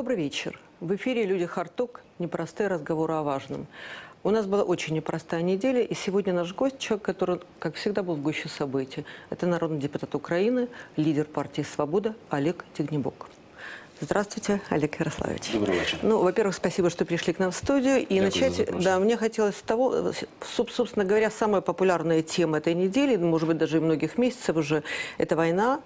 Добрый вечер. В эфире «Люди Харток. Непростые разговоры о важном». У нас была очень непростая неделя, и сегодня наш гость, человек, который, как всегда, был в гуще событий. Это народный депутат Украины, лидер партии «Свобода» Олег Тигнебок. Здравствуйте, Олег Ярославович. Добрый вечер. Ну, во-первых, спасибо, что пришли к нам в студию. И за начать, да, мне хотелось с того, соб- собственно говоря, самая популярная тема этой недели, ну, может быть, даже и многих месяцев уже, это война,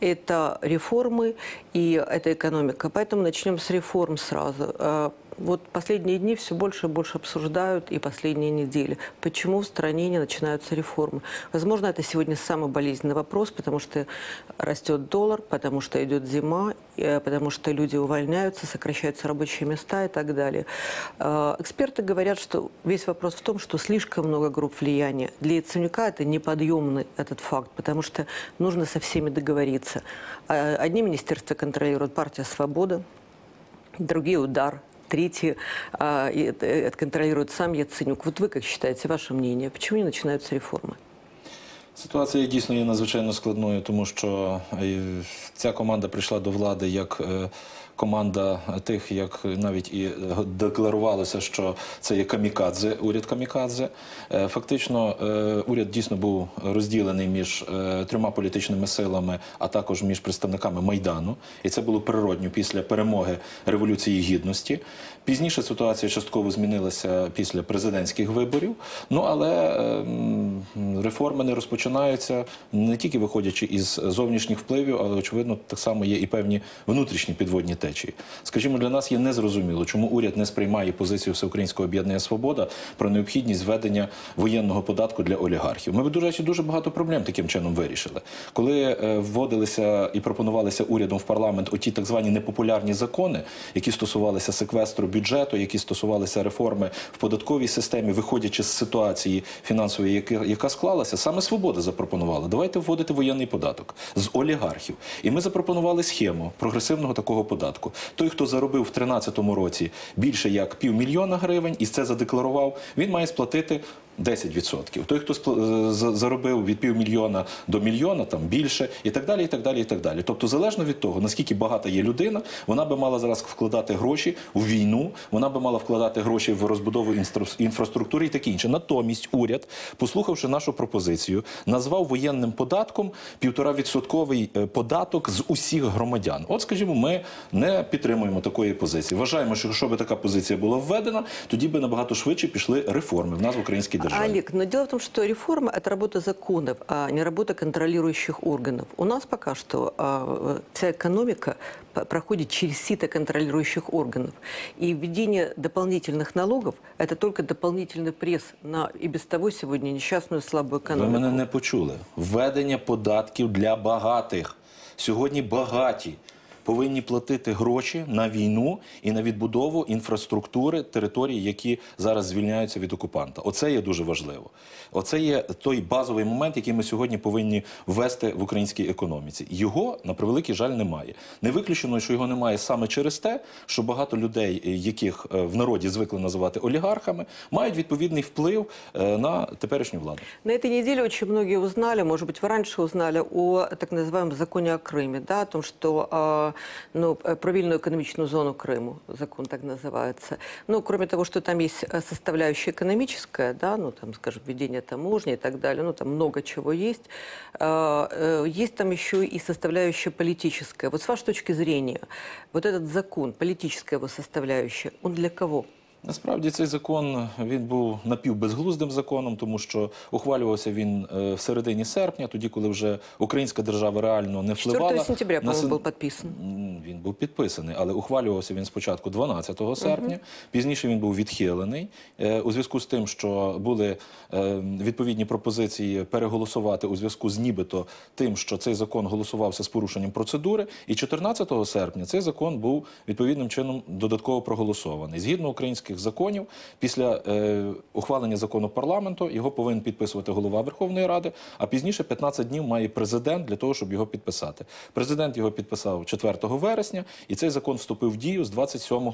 это реформы и это экономика. Поэтому начнем с реформ сразу. Вот последние дни все больше и больше обсуждают, и последние недели, почему в стране не начинаются реформы. Возможно, это сегодня самый болезненный вопрос, потому что растет доллар, потому что идет зима, э, потому что люди увольняются, сокращаются рабочие места и так далее. Э, Эксперты говорят, что весь вопрос в том, что слишком много групп влияния. Для Яценюка это неподъемный этот факт, потому что нужно со всеми договориться. Э, Одни министерства контролирует партия «Свобода», другие удар, третьи а, и это, это контролирует сам Яценюк. Вот вы как считаете, ваше мнение, почему не начинаются реформы? Ситуація дійсно є надзвичайно складною, тому що е, ця команда прийшла до влади як е, команда тих, як навіть і декларувалося, що це є камікадзе, уряд камікадзе. Е, Фактично, е, уряд дійсно був розділений між е, трьома політичними силами, а також між представниками майдану. І це було природньо після перемоги революції гідності. Пізніше ситуація частково змінилася після президентських виборів. Ну але ем, реформи не розпочинаються не тільки виходячи із зовнішніх впливів, але очевидно так само є і певні внутрішні підводні течії. Скажімо, для нас є незрозуміло, чому уряд не сприймає позицію Всеукраїнського об'єднання Свобода про необхідність введення воєнного податку для олігархів. Ми до речі, дуже багато проблем таким чином вирішили. Коли е, вводилися і пропонувалися урядом в парламент оті так звані непопулярні закони, які стосувалися секвестру бюджету, які стосувалися реформи в податковій системі, виходячи з ситуації фінансової, яка склалася, саме свобода запропонувала. Давайте вводити воєнний податок з олігархів. І ми запропонували схему прогресивного такого податку. Той, хто заробив в 2013 році більше як півмільйона гривень і це задекларував, він має сплатити 10%. Той, хто спла- заробив від півмільйона до мільйона, там більше, і так далі, і так далі, і так далі. Тобто, залежно від того, наскільки багата є людина, вона би мала зараз вкладати гроші в війну, вона би мала вкладати гроші в розбудову інфраструктури і таке інше. Натомість уряд, послухавши нашу пропозицію, назвав воєнним податком півторавідсотковий е, податок з усіх громадян. От, скажімо, ми не підтримуємо такої позиції. Вважаємо, що якщо би така позиція була введена, тоді би набагато швидше пішли реформи в нас в українській державі. Олег, но дело в том, что реформа – это работа законов, а не работа контролирующих органов. У нас пока что а, вся экономика п- проходит через сито контролирующих органов. И введение дополнительных налогов – это только дополнительный пресс на и без того сегодня несчастную слабую Ви экономику. мене не почули. Введення податків для багатих. Сьогодні багаті повинні платити гроші на війну і на відбудову інфраструктури територій, які зараз звільняються від окупанта. Оце є дуже важливо. Оце є той базовий момент, який ми сьогодні повинні ввести в українській економіці. Його на превеликий жаль немає. Не виключено, що його немає саме через те, що багато людей, е, яких е, в народі звикли називати олігархами, мають відповідний вплив е, на теперішню владу. На этой неделе очень многие узнали, может быть, вы раньше узнали о так называемом законе о Крыме, да, о том, что а, ну, э, про вільную экономичную зону Крыму, закон так называется. Ну, кроме того, что там есть э, составляющая экономическая, да, ну, там, скажем, введение таможни и так далее, ну, там много чего есть, а, э, есть там еще и составляющая политическая. Вот с вашей точки зрения, вот этот закон, политическая его составляющая, он для кого? Насправді цей закон він був напівбезглуздим законом, тому що ухвалювався він е, в середині серпня, тоді, коли вже українська держава реально не 4 впливала. сентября, на подписан. М, Він був підписаний, але ухвалювався він спочатку 12 серпня. Пізніше він був відхилений е, у зв'язку з тим, що були е, відповідні пропозиції переголосувати у зв'язку з нібито тим, що цей закон голосувався з порушенням процедури. І 14 серпня цей закон був відповідним чином додатково проголосований. Згідно української президентських законів. Після е, ухвалення закону парламенту його повинен підписувати голова Верховної Ради, а пізніше 15 днів має президент для того, щоб його підписати. Президент його підписав 4 вересня, і цей закон вступив в дію з 27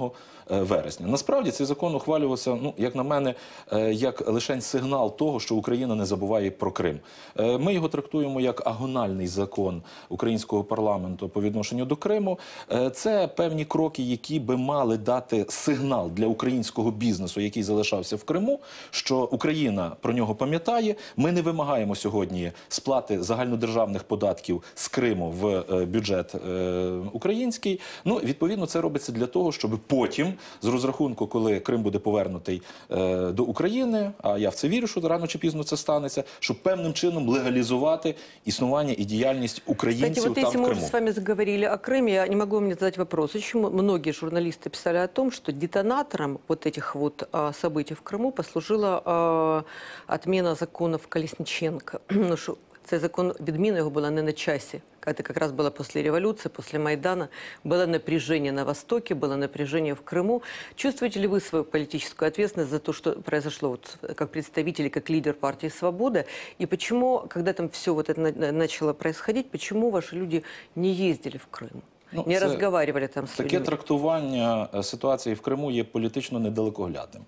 е, вересня. Насправді цей закон ухвалювався, ну як на мене, е, як лише сигнал того, що Україна не забуває про Крим. Е, Ми його трактуємо як агональний закон українського парламенту по відношенню до Криму. Е, Це певні кроки, які би мали дати сигнал для українського бізнесу, який залишався в Криму, що Україна про нього пам'ятає. Ми не вимагаємо сьогодні сплати загальнодержавних податків з Криму в е, бюджет е, український. Ну відповідно, це робиться для того, щоб потім, з розрахунку, коли Крим буде повернутий е, до України, а я в це вірю, що рано чи пізно це станеться, щоб певним чином легалізувати існування і діяльність Кстати, українців вот там если в мы уже Криму. с вами заговорили о Крыме, я не могу вам не задать вопрос. Очень м- многие журналисты писали о том, что детонатором вот этих вот а, событий в Крыму послужила а, отмена законов Колесниченко. Ну, що цей закон, відміна його була не на часі. Это как раз было после революции, после Майдана. Было напряжение на Востоке, было напряжение в Крыму. Чувствуете ли вы свою политическую ответственность за то, что произошло вот, как представитель, и как лидер партии «Свобода»? И почему, когда там все вот это на- начало происходить, почему ваши люди не ездили в Крым? Ну, не це разговаривали там с Таке людьми? трактування е, ситуації в Криму є політично недалекоглядним,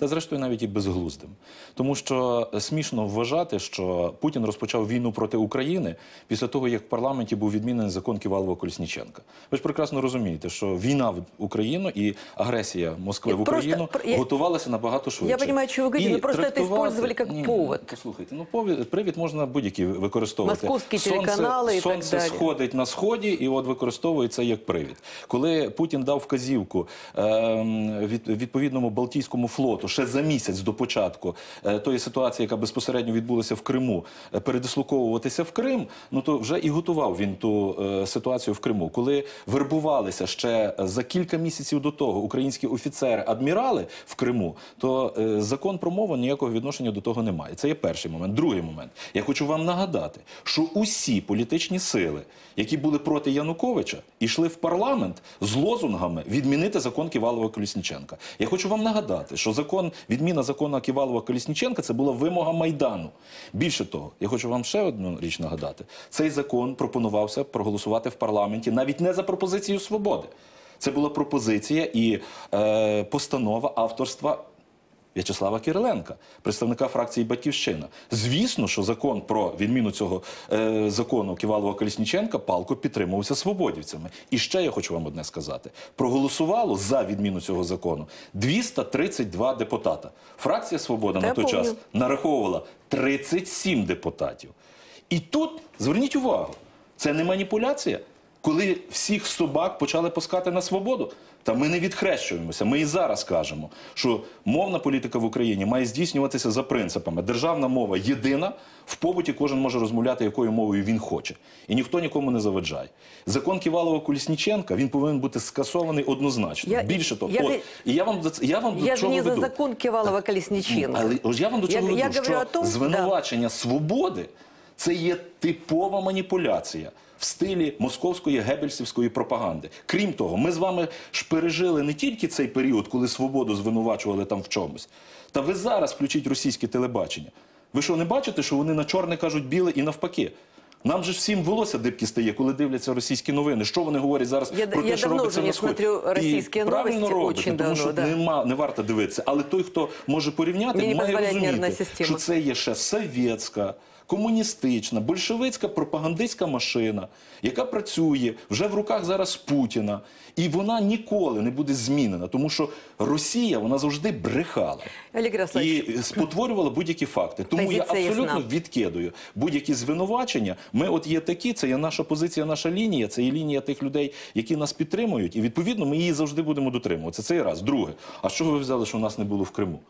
та зрештою навіть і безглуздим. Тому що е, смішно вважати, що Путін розпочав війну проти України після того, як в парламенті був відмінений закон Ківалова Колісніченка. Ви ж прекрасно розумієте, що війна в Україну і агресія Москви Я в Україну про- я- готувалася набагато швидше. Я вы говорите, І просто трактувати- использовали как Ні, повод. Послухайте, ну повід, привід можна будь-який використовувати. Московські Сонце- телеканали і так сонце далі. сходить сходить на сході і от використовує це як привід. Коли Путін дав вказівку ем, від, відповідному Балтійському флоту ще за місяць до початку е, тої ситуації, яка безпосередньо відбулася в Криму, е, передислоковуватися в Крим, ну то вже і готував він ту е, ситуацію в Криму. Коли вербувалися ще за кілька місяців до того українські офіцери, адмірали в Криму, то закон про мову ніякого відношення до того не має. Це є перший момент. Другий момент. Я хочу вам нагадати, що усі політичні сили, які були проти Януковича, йшли в парламент з лозунгами відмінити закон Ківалова Колісніченка. Я хочу вам нагадати, що закон відміна закону Ківалова Колісніченка це була вимога майдану. Більше того, я хочу вам ще одну річ нагадати: цей закон пропонувався проголосувати в парламенті навіть не за пропозицією свободи. Це була пропозиція і е, постанова авторства В'ячеслава Кириленка, представника фракції Батьківщина. Звісно, що закон про відміну цього е, закону Ківалова Колісніченка палко підтримувався свободівцями. І ще я хочу вам одне сказати: проголосувало за відміну цього закону 232 депутата. Фракція Свобода Та на той час помню. нараховувала 37 депутатів. І тут зверніть увагу, це не маніпуляція. Коли всіх собак почали пускати на свободу, та ми не відхрещуємося. Ми і зараз кажемо, що мовна політика в Україні має здійснюватися за принципами. Державна мова єдина. В побуті кожен може розмовляти, якою мовою він хоче, і ніхто нікому не заважає. Закон Ківалова Колісніченка він повинен бути скасований однозначно. Я- Більше того, я от, і я вам до я вам до Я же чого не за закон Кивалова Колесниченко. Але я вам до чого я веду, говорю що о том, звинувачення свободи це є типова маніпуляція. В стилі московської гебельсівської пропаганди. Крім того, ми з вами ж пережили не тільки цей період, коли свободу звинувачували там в чомусь. Та ви зараз включіть російське телебачення. Ви що не бачите, що вони на чорне кажуть біле і навпаки? Нам же всім волосся дибки стає, коли дивляться російські новини. Що вони говорять зараз Я- про я те, що давно робиться вже на сході? російські І правильно новості, тому давно, що да. нема, не варто дивитися. Але той, хто може порівняти, Мені має розуміти, що це є ще совєтська, комуністична, большевицька пропагандистська машина, яка працює вже в руках зараз Путіна, і вона ніколи не буде змінена, тому що Росія вона завжди брехала. І спотворювала будь-які факти. Тому я абсолютно відкидую будь-які звинувачення. Ми от є такі, це є наша позиція, наша лінія, це є лінія тих людей, які нас підтримують, і відповідно ми її завжди будемо дотримуватися. Це є раз. Друге, а з чого ви взяли, що нас не було в Криму?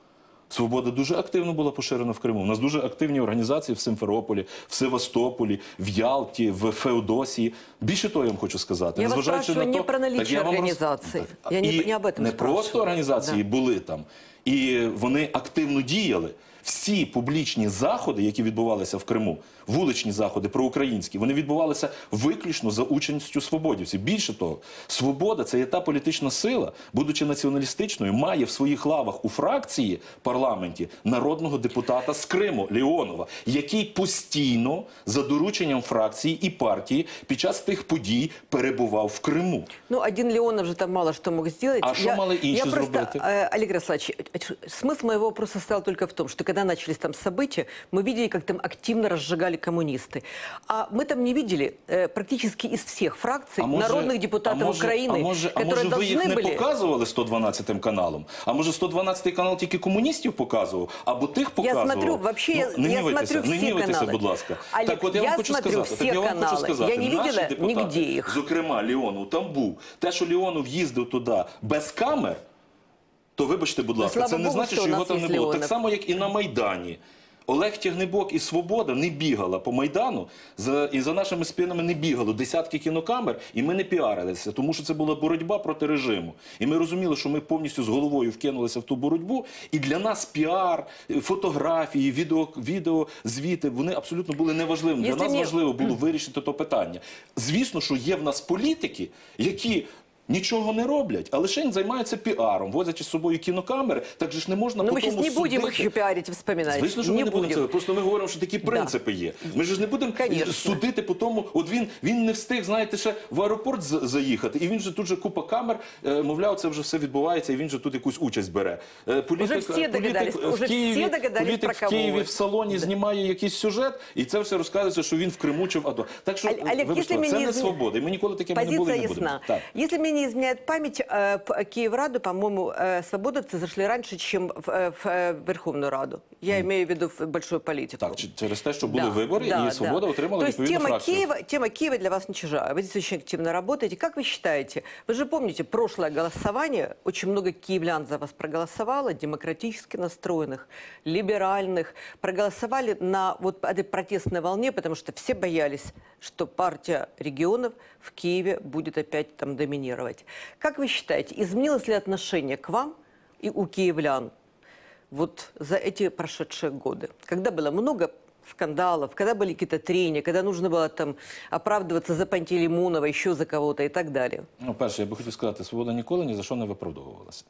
Свобода дуже активно була поширена в Криму. У нас дуже активні організації в Симферополі, в Севастополі, в Ялті, в Феодосії. Більше того, я вам хочу сказати, Я вас незважаючи спрашиваю на не то, про наличие Так я вам роз- Я не- не об этом не просто організації Да. були там, і вони активно діяли всі публічні заходи, які відбувалися в Криму, вуличні заходи проукраїнські, вони відбувалися виключно за участю свободівців. Більше того, свобода це є та політична сила, будучи націоналістичною, має в своїх лавах у фракції парламенті народного депутата з Криму Леонова, який постійно за дорученням фракції і партії під час тих подій перебував в Криму. Ну, один Леонов же там мало что мог сделать. А що мали інші я просто, зробити? э, Олег Ярославович, э, смысл моего вопроса состоял только в том, что когда начались там события, мы видели, как там активно разжигали коммунисты. А мы там не видели э, практически из всех фракций народных депутатов а може, Украины, а може, а которые може ви їх должны не были... показували 112 каналом? А може 112 канал тільки комуністів показував, або тих показував? смотрю, вообще, я- не я гнівайтеся, смотрю не всі гнівайтеся, канали. будь ласка. Олег, так от я, я вам хочу смотрю сказати, всі так я вам канали. хочу сказати, Я не наші видела депутати, нігде їх. зокрема Леонов, там був. Те, що Леонов їздив туди без камер, то вибачте, будь ласка, слава це не Богу, значить, що що у його нас там є не було. Так Леонов. само, як і на Майдані. Олег Тягнебок і Свобода не бігала по Майдану, за, і за нашими спинами не бігало десятки кінокамер, і ми не піарилися, тому що це була боротьба проти режиму. І ми розуміли, що ми повністю з головою вкинулися в ту боротьбу. І для нас піар, фотографії, відео, відео звіти, вони абсолютно були неважливими. Для Якщо нас важливо було вирішити то питання. Звісно, що є в нас політики, які. Нічого не роблять, а лише займаються піаром, возячи з собою кінокамери. Так же ж не можна Но мы потім сейчас не будем их судити. еще пиарить и вспоминать. Звісно, що ми не не будемо будем. це. Просто ми говоримо, що такі принципи є. Ми ж не будемо Конечно. судити по тому. От він він не встиг, знаєте, ще в аеропорт з- заїхати, і він же тут же купа камер. е, Мовляв, це вже все відбувається, і він же тут якусь участь бере. Е, Політик, всі е, догадались, політик уже в Києві, всі догадались, політик про в кого Києві ви. в салоні знімає якийсь сюжет, і це все розказується, що він в Криму чи в АТО. Так що Олег, вибачте, це меня не не свобода. І ми ніколи такими не були Позиция і не будемо. ясна. Так. Если мне не изменяет память, э, в Киевраду, по-моему, э, свободовцы зашли раньше, чем в, э, в, э, Верховную Раду. Я имею в виду в большую политику. Так, чи- через те, що були Да, вибори, да, і свобода да. отримала То есть відповідну тема фракцію. Киева, тема Киева для вас не чужая. Вы здесь очень активно работаете. Как вы считаете? Вы же помните прошлое голосование? Очень много киевлян за вас проголосовало, демократически настроенных, либеральных. Проголосовали на вот этой протестной волне, потому что все боялись, что партия регионов в Киеве будет опять там доминировать. Как вы считаете, изменилось ли отношение к вам и у киевлян вот за эти прошедшие годы, когда было много скандалов, когда были какие-то трения, когда нужно было там оправдываться за Пантелеймонова, еще за кого-то и так далее. Ну, перше, я би хотів сказати, свобода ніколи ні за що не виправдовувалася.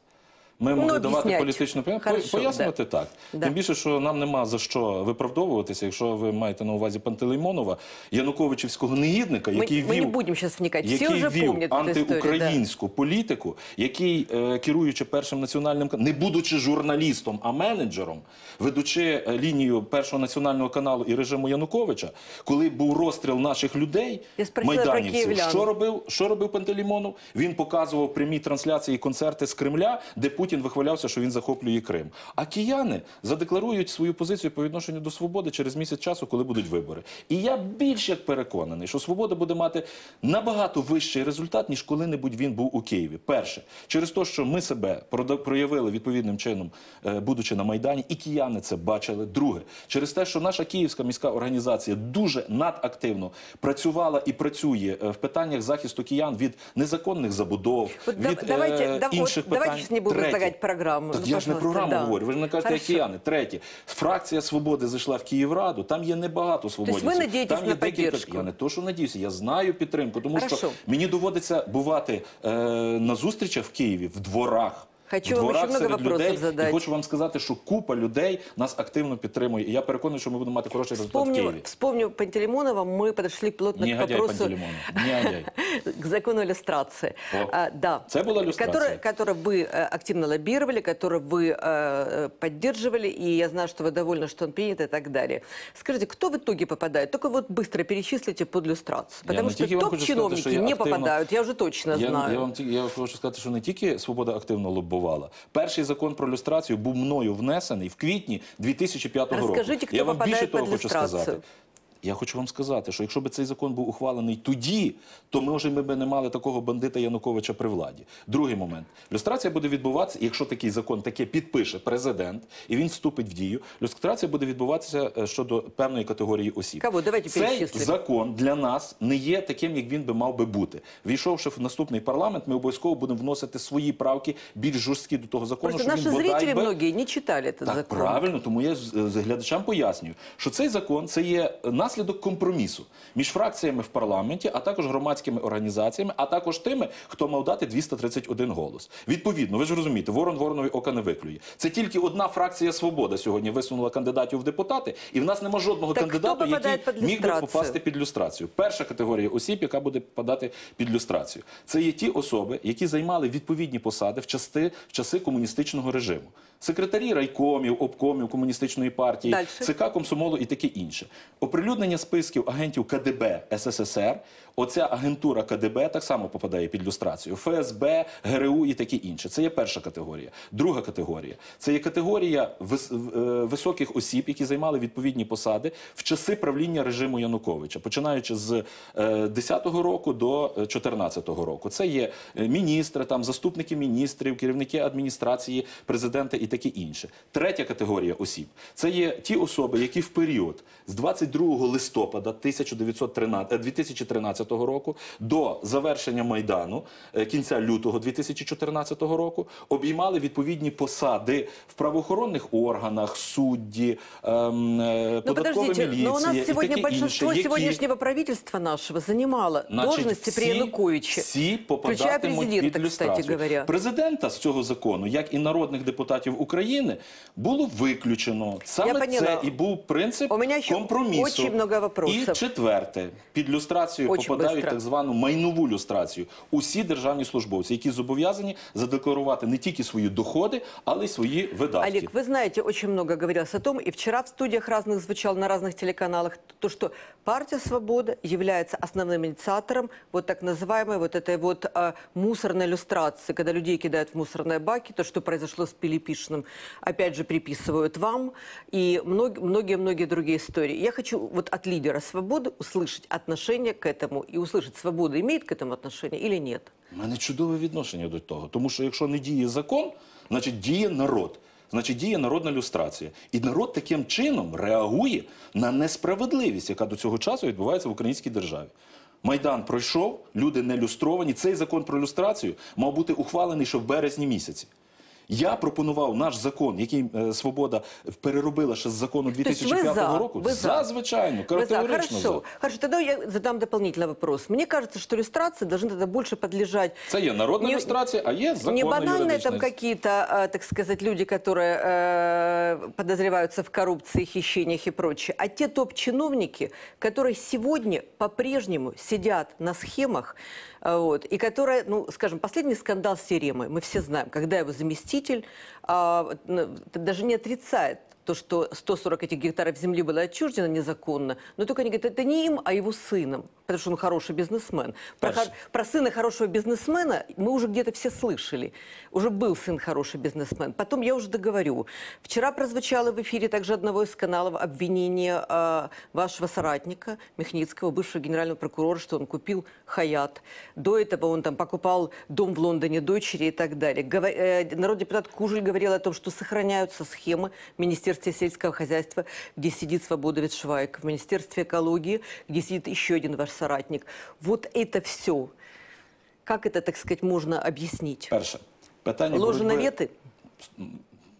Ми могли Ну, давати об'яснять. політичну по- Хорошо, пояснювати так. Да. Тим більше, що нам нема за що виправдовуватися, якщо ви маєте на увазі Пантелеймонова, Януковичівського негідника, Мы, який мы не вів будем сейчас вникать. Все який уже вів помнят эту историю. да. антиукраїнську політику, який, е, керуючи першим національним кан- не будучи журналістом, а менеджером, ведучи е, лінію першого національного каналу і режиму Януковича, коли був розстріл наших людей, Я спросила про майданівців, київлян. що робив, що робив Пантелеймонов? Він показував прямі трансляції і концерти з Кремля, де Путін вихвалявся, що він захоплює Крим. А кияни задекларують свою позицію по відношенню до свободи через місяць часу, коли будуть вибори. І я більш як переконаний, що свобода буде мати набагато вищий результат, ніж коли-небудь він був у Києві. Перше, через те, що ми себе проявили відповідним чином, е, будучи на майдані, і кияни це бачили. Друге, через те, що наша київська міська організація дуже надактивно працювала і працює е, в питаннях захисту киян від незаконних забудов, від давайте, е, інших давайте питань. сейчас не буду Третє. программу. Так Ну, я ж не програму да. говорю. Ви ж не кажете, як Хорошо. кияни. Третє. Фракція свободи зайшла в Київраду. Там є небагато свободівців. ви надієтесь Там є на декілька- підтримку? Я не то, що надіюся, я знаю підтримку, тому що мені доводиться бувати е, на зустрічах в Києві в дворах. Хочу в вам дворах ще много серед вопросов людей. задать. І хочу вам сказати, що купа людей нас активно підтримує. І я переконаний, що ми будемо мати хороший результат в Вспомнив, Києві. вспомнив Пантелеймонова, мы подошли плотно к Негодяй вопросу Пантелеймонов. Негодяй. к закону иллюстрации. О, А, да. це була ілюстрація. Который, который вы э, активно лоббировали, который вы э, э, поддерживали, и я знаю, что вы довольны, что он принят и так далее. Скажите, кто в итоге попадает? Только вот быстро перечислите под иллюстрацию. Я Потому не что тільки вам хочу сказати, топ-чиновники що я не активно- попадают, я уже точно Я, знаю. я вам ті- я хочу сказати, що не тільки свобода активно лоббувала. Перший закон про люстрацію був мною внесений в квітні 2005 року. Розкажіть, хто я вам більше того під хочу сказати. Я хочу вам сказати, що якщо б цей закон був ухвалений тоді, то може ми б не мали такого бандита Януковича при владі. Другий момент. Люстрація буде відбуватися, якщо такий закон таке підпише президент і він вступить в дію. Люстрація буде відбуватися е, щодо певної категорії осіб. Кого? Давайте Цей закон для нас не є таким, як він би мав би бути. Війшовши в наступний парламент, ми обов'язково будемо вносити свої правки більш жорсткі до того закону, Просто він бодай зрители би... многие не читали этот Так, закон. правильно, тому я з, з глядачам пояснюю, що цей закон це є наслідок компромісу між фракціями в парламенті, а також громадськими організаціями, а також тими, хто мав дати 231 голос. Відповідно, ви ж розумієте, ворон воронові ока не виклює. Це тільки одна фракція Свобода сьогодні висунула кандидатів в депутати, і в нас нема жодного Так кандидата, який міг би попасти під люстрацію. Перша категорія осіб, яка буде попадати під люстрацію, це є ті особи, які займали відповідні посади в части в часи комуністичного режиму. Секретарі райкомів, обкомів комуністичної партії, Дальше. ЦК комсомолу і таке інше. Оприлюднення списків агентів КДБ СССР. Оця агентура КДБ так само попадає під люстрацію. ФСБ, ГРУ і таке інше. Це є перша категорія. Друга категорія це є категорія вис- е, високих осіб, які займали відповідні посади в часи правління режиму Януковича, починаючи з е, 10-го року до е, 14-го року. Це є е, міністри, там заступники міністрів, керівники адміністрації, президента і таке інше. Третя категорія осіб це є ті особи, які в період з 22 листопада 1913, е, 2013 року до завершення майдану е, кінця лютого 2014 року обіймали відповідні посади в правоохоронних органах, судді, ем, е, Ну податкова міліція но у нас і сегодня таке большинство інше, які сегодняшнего правительства нашего занимало Значить, должности при всі- Януковиче. Всі попадатимуть президента, під люстрацію. говоря. Президента з цього закону, як і народних депутатів України, було виключено. Саме це і був принцип компромісу. очень много вопросов. І четверте, під люстрацію Очень попадають быстро. так звану майнову люстрацію. Усі державні службовці, які зобов'язані задекларувати не тільки свої доходи, але й свої видатки. Олег, вы знаете, очень много говорилось о том, и вчера в студиях разных звучало на разных телеканалах, то, что партия «Свобода» является основным инициатором вот так называемой вот этой вот а, мусорной иллюстрации, когда людей кидают в мусорные баки, то, что произошло с Пилипишиным, опять же, приписывают вам, и мног- многие-многие другие истории. Я хочу вот от лидера «Свободы» услышать отношение к этому, и услышать, «Свобода» имеет к этому отношение или нет? У мене чудове відношення до того. Тому що якщо не діє закон, значить діє народ. Значить, діє народна люстрація. І народ таким чином реагує на несправедливість, яка до цього часу відбувається в українській державі. Майдан пройшов, люди не люстровані. Цей закон про люстрацію мав бути ухвалений ще в березні місяці. Я пропонував наш закон, який е, свобода переробила ще з закону есть вы 2005 за, року. вы за. звичайно, Вы за. категорично за. Хорошо. Хорошо, тогда я задам дополнительный вопрос. Мне кажется, что иллюстрации должны тогда больше подлежать Це є народна Не- люстрація, а є законна не банальные юридична. там какие-то, э, так сказать, люди, которые э, подозреваются в коррупции, хищениях и прочее, а те топ-чиновники, которые сегодня по-прежнему сидят на схемах, э, вот, и которые, ну, скажем, последний скандал с Еремой, мы все знаем, когда его заместитель вот, ну, даже не отрицает то, что 140 этих гектаров земли было отчуждено незаконно, но только они говорят, это не им, а его сыном, потому что он хороший бизнесмен. Про, хор- про сына хорошего бизнесмена мы уже где-то все слышали. Уже был сын хороший бизнесмен. Потом я уже договорю. Вчера прозвучало в эфире также одного из каналов обвинение э, вашего соратника Михницкого, бывшего генерального прокурора, что он купил Хаят. До этого он там покупал дом в Лондоне дочери и так далее. Гово- э, народный депутат Кужель говорил о том, что сохраняются схемы в Министерстве сельского хозяйства, где сидит Свобода Ветшвайк, в Министерстве экологии, где сидит еще один ваш соратник. Вот это все. Как это, так сказать, можно объяснить? Перше питання Ложі боротьби- навети?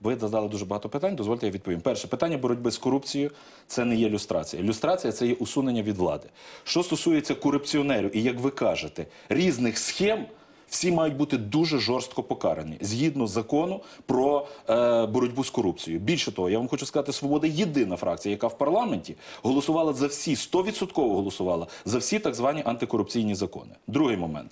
Ви задали дуже багато питань. Дозвольте, я відповім. Перше питання боротьби з корупцією це не є люстрація. Люстрація це є усунення від влади. Що стосується корупціонерів, і як ви кажете, різних схем. Всі мають бути дуже жорстко покарані згідно закону про е, боротьбу з корупцією. Більше того, я вам хочу сказати, свобода єдина фракція, яка в парламенті голосувала за всі 100% голосувала за всі так звані антикорупційні закони. Другий момент.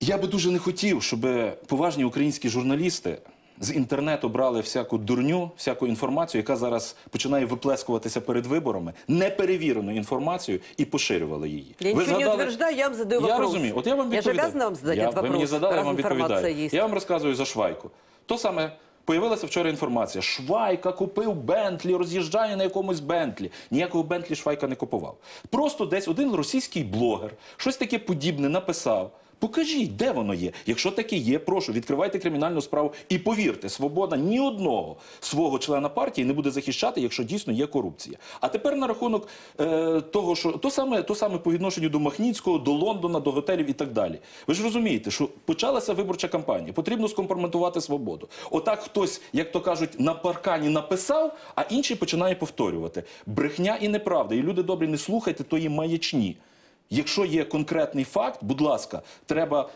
Я би дуже не хотів, щоб поважні українські журналісти з інтернету брали всяку дурню, всяку інформацію, яка зараз починає виплескуватися перед виборами, неперевірену інформацію і поширювали її. Я ничего не утверждаю, я вам задаю Я розумію. От я вам Я же відповідаю. вам задать я, Ви мені вопрос, задали, я вам відповідаю. є. Я вам розказую за швайку. То саме Появилася вчора інформація: Швайка купив Бентлі, роз'їжджає на якомусь Бентлі. Ніякого Бентлі Швайка не купував. Просто десь один російський блогер щось таке подібне написав. Покажіть, де воно є. Якщо таке є, прошу, відкривайте кримінальну справу і повірте, свобода ні одного свого члена партії не буде захищати, якщо дійсно є корупція. А тепер на рахунок е, того, що то саме, то саме по відношенню до Махніцького, до Лондона, до готелів і так далі. Ви ж розумієте, що почалася виборча кампанія, потрібно скомпрометувати свободу. Отак хтось, як то кажуть, на паркані написав, а інший починає повторювати. Брехня і неправда. І люди добрі, не слухайте тої маячні. Якщо є конкретний факт, будь ласка, треба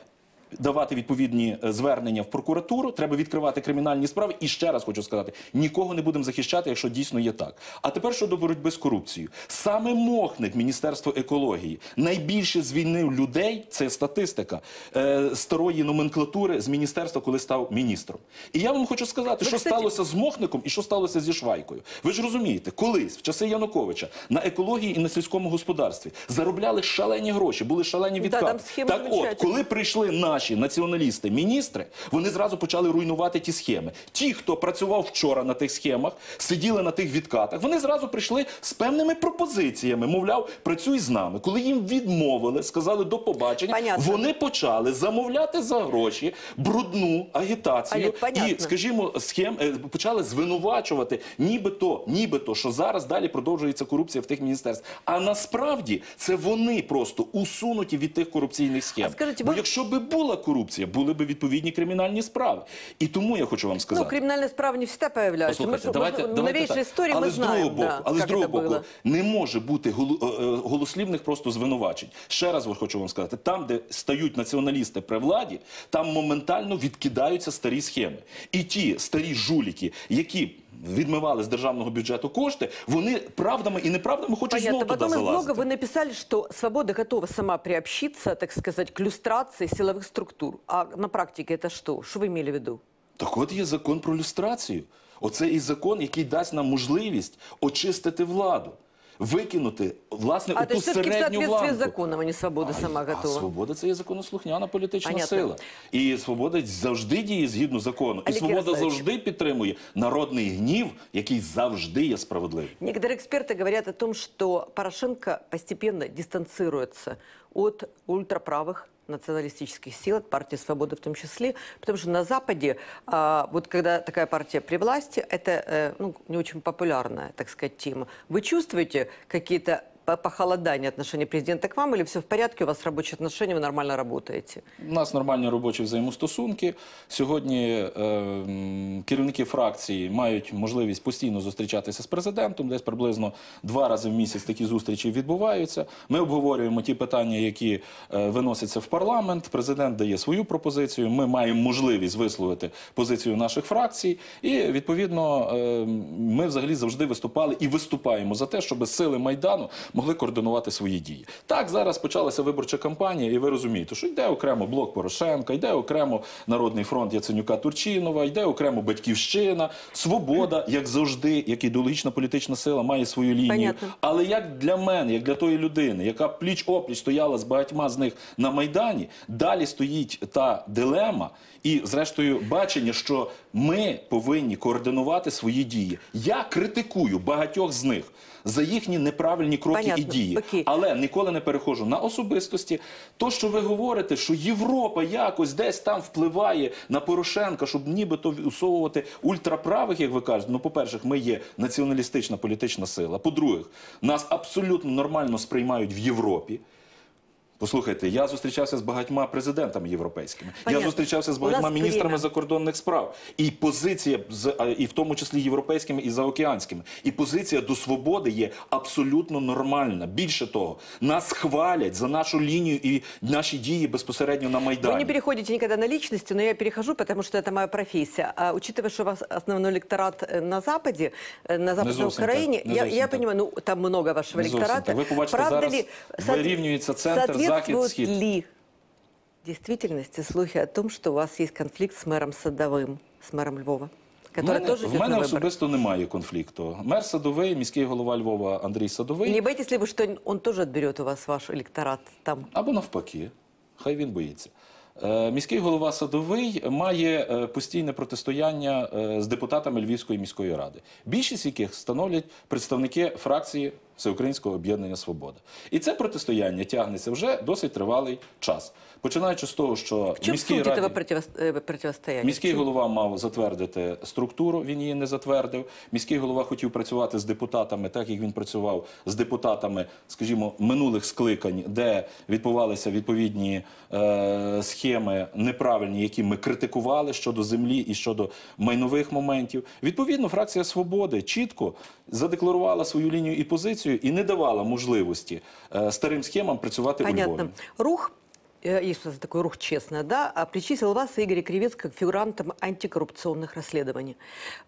давати відповідні е, звернення в прокуратуру, треба відкривати кримінальні справи. І ще раз хочу сказати: нікого не будемо захищати, якщо дійсно є так. А тепер щодо боротьби з корупцією. Саме Мохник, Міністерство екології, найбільше звільнив людей. Це статистика е, старої номенклатури з міністерства, коли став міністром. І я вам хочу сказати, що сталося з Мохником і що сталося зі Швайкою. Ви ж розумієте, колись в часи Януковича на екології і на сільському господарстві заробляли шалені гроші, були шалені відкати. так от, коли прийшли наші націоналісти, міністри, вони зразу почали руйнувати ті схеми. Ті, хто працював вчора на тих схемах, сиділи на тих відкатах, вони зразу прийшли з певними пропозиціями. Мовляв, працюй з нами. Коли їм відмовили, сказали до побачення, Понятно. вони почали замовляти за гроші брудну агітацію Олег, і, скажімо, схем е, почали звинувачувати, нібито, нібито, що зараз далі продовжується корупція в тих міністерствах. А насправді це вони просто усунуті від тих корупційних схем. А скажіть, Бо ви- якщо би була корупція, були б відповідні кримінальні справи. І тому я хочу вам Ну, сказати. криминальные справы не всегда появляются. Мы, Послухайте, же- давайте, мы, давайте новейшие так. истории але мы з знаем, другого боку, да, але з как другого это боку было. не може бути голу- е, е, голослівних просто звинувачень. Ще раз хочу вам сказати: там, де стають націоналісти при владі, там моментально відкидаються старі схеми. І ті старі жуліки, які відмивали з державного бюджету кошти, вони правдами і неправдами хочуть Понятно. знову туди Потом из блога залазити. вы написали, что свобода готова сама приобщиться, так сказать, к люстрации силовых структур. А на практике это что? Что вы имели в виду? Так от є закон про люстрацію. Оце і закон, який дасть нам можливість очистити владу, викинути власне А оту то есть все-таки в середню соответствии с ланку. законом, а не свобода сама А готова. свобода це є законослухняна політична Понятно. сила. І свобода завжди діє згідно закону. І Олег свобода Ярославович. завжди підтримує народний гнів, який завжди є справедливим. Некоторые эксперты говорят о том, что Порошенко постепенно дистанцируется от ультраправых националистических сил, от партии «Свобода» в том числе, потому что на Западе, а, вот когда такая партия при власти, это э, ну, не очень популярная, так сказать, тема. Вы чувствуете какие-то по- похолодания отношения президента к вам, или все в порядке, у вас рабочие отношения, вы нормально работаете? У нас нормальні робочі взаємостосунки. Сьогодні е, керівники фракції мають можливість постійно зустрічатися з президентом. Десь приблизно два рази в місяць такі зустрічі відбуваються. Ми обговорюємо ті питання, які е, виносяться в парламент. Президент дає свою пропозицію. Ми маємо можливість висловити позицію наших фракцій. І відповідно е, ми взагалі завжди виступали і виступаємо за те, щоб сили майдану могли координувати свої дії. Так зараз почалася виборча кампанія, і ви розумієте, що йде окремо блок Порошенка, йде окремо Народний фронт Яценюка Турчинова, йде окремо Батьківщина, Свобода, як завжди, як ідеологічна політична сила, має свою лінію. Понятно. Але як для мене, як для тої людини, яка пліч опліч стояла з багатьма з них на майдані, далі стоїть та дилема. І, зрештою, бачення, що ми повинні координувати свої дії. Я критикую багатьох з них за їхні неправильні кроки Понятно. і дії, Окей. але ніколи не перехожу на особистості. То, що ви говорите, що Європа якось десь там впливає на Порошенка, щоб нібито усовувати ультраправих, як ви кажете. Ну, по-перше, ми є націоналістична політична сила. По-друге, нас абсолютно нормально сприймають в Європі. Послухайте, я зустрічався з багатьма президентами європейськими. Понятно. Я зустрічався з У нас багатьма міністрами время. закордонних справ. І позиція, з- а, і в тому числі європейськими і заокеанськими. І позиція до свободи є абсолютно нормальна. Більше того, нас хвалять за нашу лінію і наші дії безпосередньо на Вы майдані. не переходите никогда на личности, но я перехожу, потому что это моя профессия. А учитывая, что у вас основной электорат э, на Западе, э, на Западной зовсім Украине, так, не я, зовсім я так. понимаю, ну там много вашего Не зовсім электората. так. Ви побачите, Правда зараз ли вирівнюється центр, захід, соответствуют схід. ли в действительности слухи о том, что у вас есть конфликт с мэром Садовым, с мэром Львова, В который мене, тоже в идет мене на выборы? особисто немає конфлікту. Мер Садовий, міський голова Львова Андрій Садовий. Не боитесь ли вы, что он тоже отберет у вас ваш электорат там? Або навпаки, хай він боїться. Е, Міський голова Садовий має е, постійне протистояння е, з депутатами Львівської міської ради, більшість яких становлять представники фракції Всеукраїнського об'єднання Свобода. І це протистояння тягнеться вже досить тривалий час. Починаючи з того, що В міській раді... этого противос- э, противостояния? Міський голова мав затвердити структуру, він її не затвердив. Міський голова хотів працювати з депутатами, так як він працював з депутатами, скажімо, минулих скликань, де відбувалися відповідні е, схеми неправильні, які ми критикували щодо землі і щодо майнових моментів. Відповідно, фракція свободи чітко задекларувала свою лінію і позицію і не давала можливості е, старим схемам працювати у Львові. Понятно. Рух, э, есть у нас такой рух честно, да, а причислил вас и Игоря Кривец как фигурантом антикоррупционных расследований.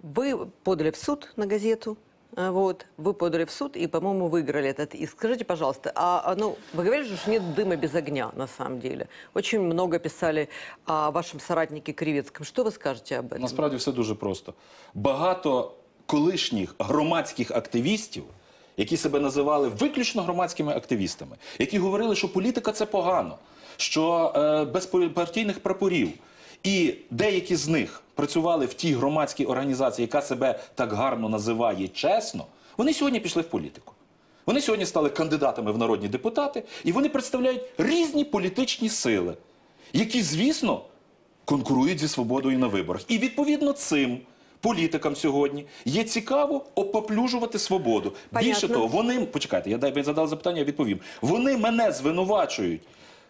Вы подали в суд на газету, а, вот, вы подали в суд и, по-моему, выиграли этот иск. Скажите, пожалуйста, а, а, ну, вы говорили, же, что нет дыма без огня, на самом деле. Очень много писали о вашем соратнике Кривецком. Что вы скажете об этом? Насправді все дуже просто. Багато колишніх громадських активістів, які себе називали виключно громадськими активістами, які говорили, що політика це погано, що е, без партійних прапорів. І деякі з них працювали в тій громадській організації, яка себе так гарно називає чесно, вони сьогодні пішли в політику. Вони сьогодні стали кандидатами в народні депутати, і вони представляють різні політичні сили, які, звісно, конкурують зі свободою на виборах. І відповідно цим політикам сьогодні є цікаво опоплюжувати свободу. Понятно. Більше того, вони почекайте, я дай ви задали запитання, я відповім. Вони мене звинувачують.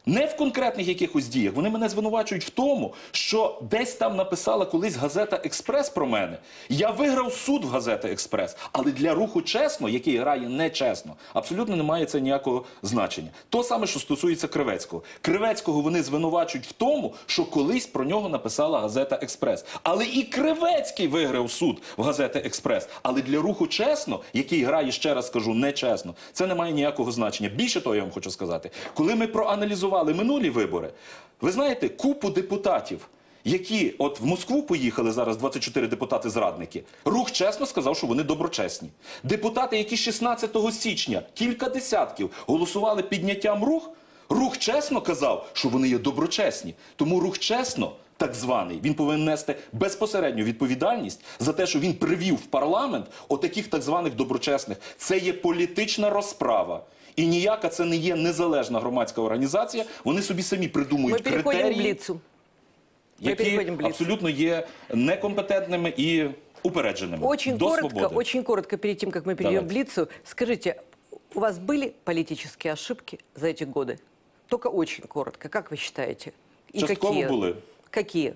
Не в конкретних якихось діях, вони мене звинувачують в тому, що десь там написала колись газета Експрес про мене. Я виграв суд в газети Експрес, але для руху чесно, який грає нечесно, абсолютно не має це ніякого значення. То саме, що стосується Кривецького. Кривецького вони звинувачують в тому, що колись про нього написала газета Експрес. Але і Кривецький виграв суд в газети Експрес. Але для руху чесно, який грає, ще раз скажу, нечесно, це не має ніякого значення. Більше того, я вам хочу сказати, коли ми проаналізували минулі вибори, ви знаєте, купу депутатів. Які от в Москву поїхали зараз 24 депутати-зрадники. Рух чесно сказав, що вони доброчесні. Депутати, які 16 січня кілька десятків голосували підняттям рух, рух чесно казав, що вони є доброчесні. Тому рух чесно, так званий, він повинен нести безпосередню відповідальність за те, що він привів в парламент отаких так званих доброчесних. Це є політична розправа. І ніяка це не є незалежна громадська організація. Вони собі самі Мы придумують переходим к критерії Блицу. Мы які переходим к Блицу. абсолютно є некомпетентними і упередженими Очень до коротко, свободи. очень коротко перед тем, как мы перейдем к Давайте. Блицу, скажите, у вас были политические ошибки за эти годы? Только очень коротко, как вы считаете? И Частково какие? були. Какие?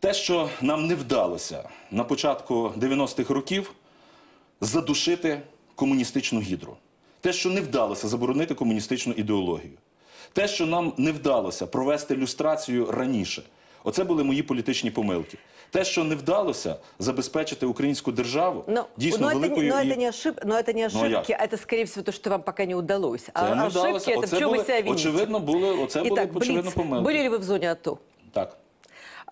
Те, що нам не вдалося на початку 90-х років задушити комуністичну гідру. Те, що не вдалося заборонити комуністичну ідеологію. Те, що нам не вдалося провести люстрацію раніше. Оце були мої політичні помилки. Те, що не вдалося забезпечити українську державу, Но, дійсно но, это, не- великою но, і... это не ошиб, но это не Ну, а ошибки, а это, скорее всего, то, что вам пока не удалось. Це а не ошибки вдалося. это в Оце чем були, вы себя вините? очевидно, були, оце були Итак, очевидно Блиц. помилки. Были ли вы в зоне АТО? Так.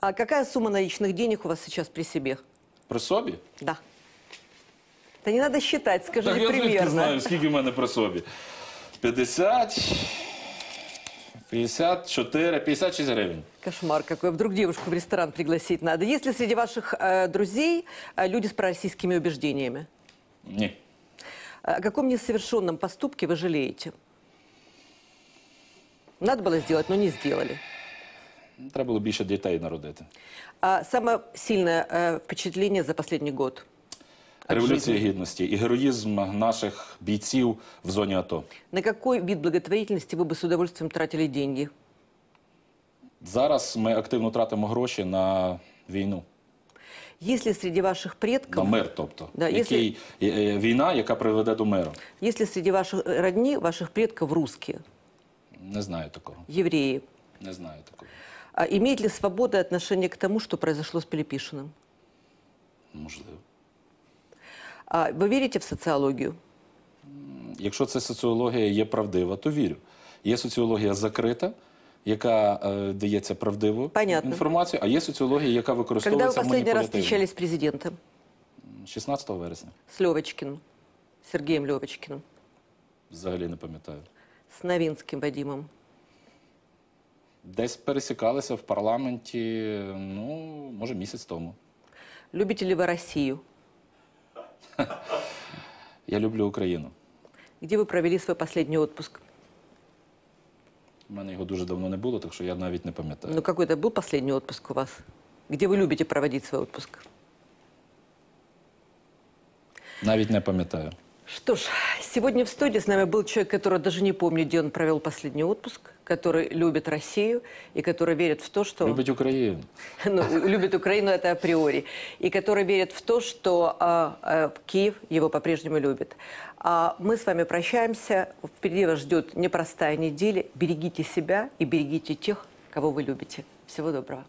А какая сумма наличных денег у вас сейчас при себе? При собі? Да. Да не надо считать, скажите Так я звідки примерно. знаю, скільки в мене при собі. 50, 54, 56 гривень. Кошмар какой. Вдруг девушку в ресторан пригласить надо. Есть ли среди ваших э, друзей э, люди с пророссийскими убеждениями? Ні. Э, О каком несовершенном поступке вы жалеете? Надо было сделать, но не сделали. Треба було більше дітей народити. А самое сильное э, впечатление за последний год? от Революція жизни? гідності і героїзм наших бійців в зоні АТО. На какой вид благотворительности вы бы с удовольствием тратили деньги? Зараз ми активно тратимо гроші на війну, Есть ли среди ваших на предков, мир, тобто Да, який, е, е, війна, яка приведе до миру. есть ли среди ваших э, родни, ваших предков русские, Не знаю такого. евреи? Не знаю такого. А имеет ли свобода отношение к тому, что произошло с Пелепишиным? Можливо. А вы верите в социологию? Якщо ця соціологія є правдива, то вірю. Є соціологія закрита, яка е, дається правдиву Понятно. інформацію, а є соціологія, яка Когда вы використовується последний раз маніпулятивно. встречались с президентом? 16 вересня. С Левочкиным, Сергеем Левочкиным, Взагалі не пам'ятаю. с Новинским Вадимом, Десь пересікалися в парламенті, ну, може, місяць тому. Любите ли вы Россию? Я люблю Україну. Где вы провели свой последний отпуск? У мене його дуже давно не було, так що я навіть не пам'ятаю. Ну, какой-то был последний отпуск у вас? Где вы любите проводить свой отпуск? Навіть не пам'ятаю. Что ж, сегодня в студии с нами был человек, который даже не помнит, где он провел последний отпуск, который любит Россию и который верит в то, что... Любить Україну. ну, любит Украину, это априори, и который верит в то, что а, а, Киев его по-прежнему любит. А мы с вами прощаемся. Впереди вас ждет непростая неделя. Берегите себя и берегите тех, кого вы любите. Всего доброго.